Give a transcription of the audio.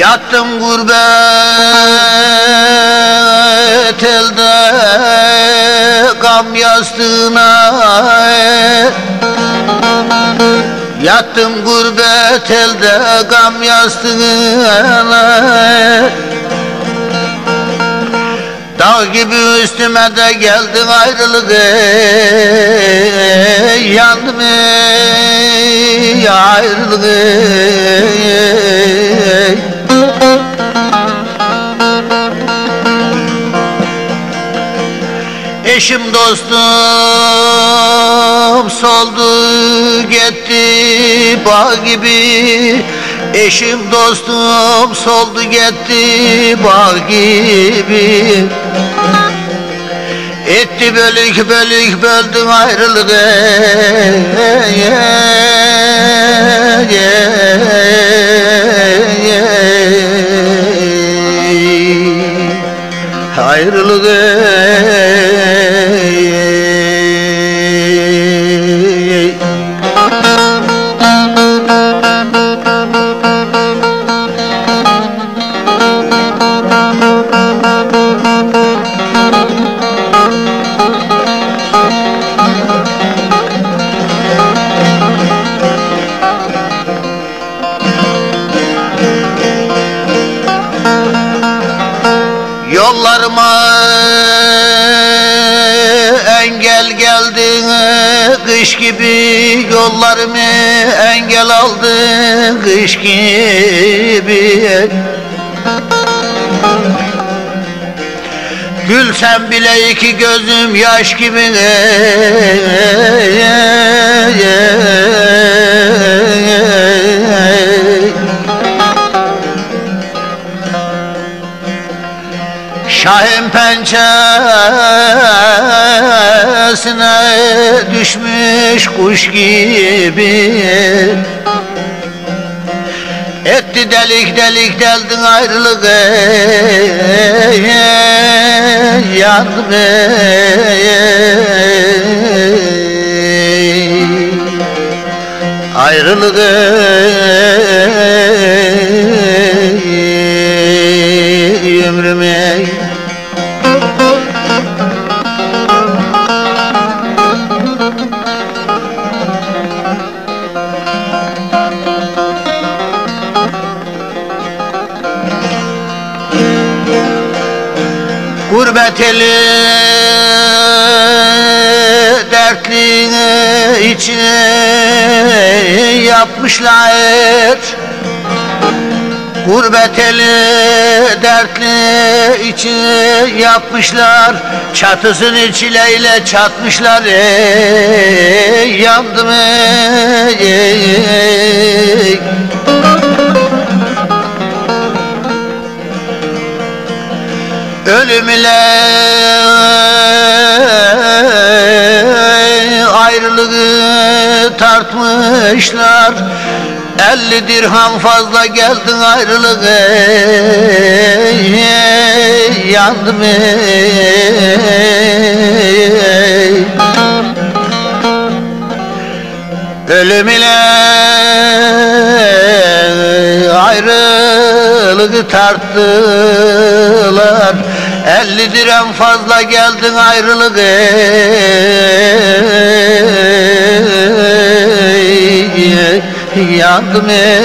Yattım gurbet elde Gam yastığına Yattım gurbet elde Gam yastığına Dağ gibi üstüme de geldin ayrılık ey Yandım ey ayrılık ey Eşim dostum soldu gitti bağ gibi Eşim dostum soldu gitti bağ gibi Etti bölük bölük böldün ayrılık ey, ey, ey, ey. Ayrılık ey. Yollarıma engel geldin kış gibi Yollarımı engel aldın kış gibi. Gülsem bile iki gözüm yaş gibi pençesine düşmüş kuş gibi. Etti delik delik deldin ayrılık ey, Yandım ey, Ayrılık ey, Gurbet eli dertli içine yapmışlar. Gurbet eli dertli içine yapmışlar. Çatısını çileyle çatmışlar. Ey Yandım ey, ey. Ölüm ile ayrılığı tartmışlar. Elli dirham fazla geldin ayrılık ey, Yandım ey. Ölüm ile ayrılığı tarttılar Elli dirhem fazla geldin ayrılık ey Yandım ey